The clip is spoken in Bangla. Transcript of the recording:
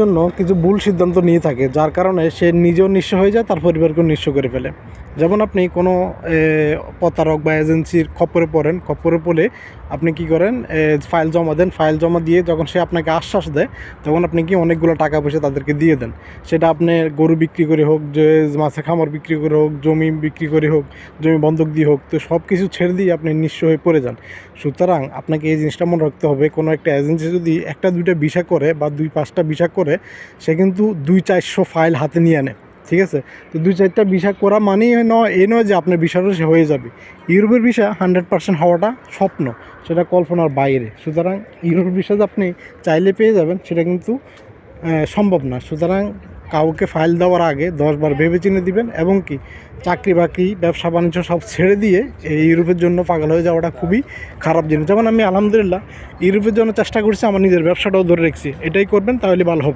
জন্য কিছু ভুল সিদ্ধান্ত নিয়ে থাকে, যার কারণে সে নিজেও নিঃস্ব হয়ে যায়, তার পরিবারকেও নিঃস্ব করে ফেলে। যেমন আপনি কোনো প্রতারক বা এজেন্সির খপ্পরে পড়েন, খপ্পরে পড়ে আপনি কি করেন ফাইল জমা দেন, ফাইল জমা দিয়ে যখন সে আপনাকে আশ্বাস দেয়, তখন আপনি কি অনেকগুলো টাকা পয়সা তাদেরকে দিয়ে দেন। সেটা আপনি গরু বিক্রি করে হোক যে মাছের খামার বিক্রি করে হোক, জমি বিক্রি করে হোক, জমি বন্ধক দিয়ে হোক, তো সব কিছু ছেড়ে দিয়ে আপনি নিঃস্ব হয়ে পড়ে যান। সুতরাং আপনাকে এই জিনিসটা মনে রাখতে হবে, কোনো একটা এজেন্সি যদি একটা দুইটা ভিসা করে বা দুই পাঁচটা ভিসা করে, সে কিন্তু দুই চারশো ফাইল হাতে নিয়ে আনে। ঠিক আছে? তো দু চারটা ভিসা করা মানেই নয়, এ নয় যে আপনার ভিসাটা সে হয়ে যাবে। ইউরোপের ভিসা হান্ড্রেড পার্সেন্ট হওয়াটা স্বপ্ন, সেটা কল্পনার বাইরে। সুতরাং ইউরোপের ভিসা আপনি চাইলে পেয়ে যাবেন, সেটা কিন্তু সম্ভব না। সুতরাং কাউকে ফাইল দেওয়ার আগে দশবার ভেবে চিনে দিবেন এবং কি চাকরি বাকরি, ব্যবসা বাণিজ্য সব ছেড়ে দিয়ে এই ইউরোপের জন্য পাগল হয়ে যাওয়াটা খুবই খারাপ জিনিস। যেমন আমি আলহামদুলিল্লাহ, ইউরোপের জন্য চেষ্টা করছি, আমার নিজের ব্যবসাটাও ধরে রেখেছি। এটাই করবেন, তাহলে ভালো হবে।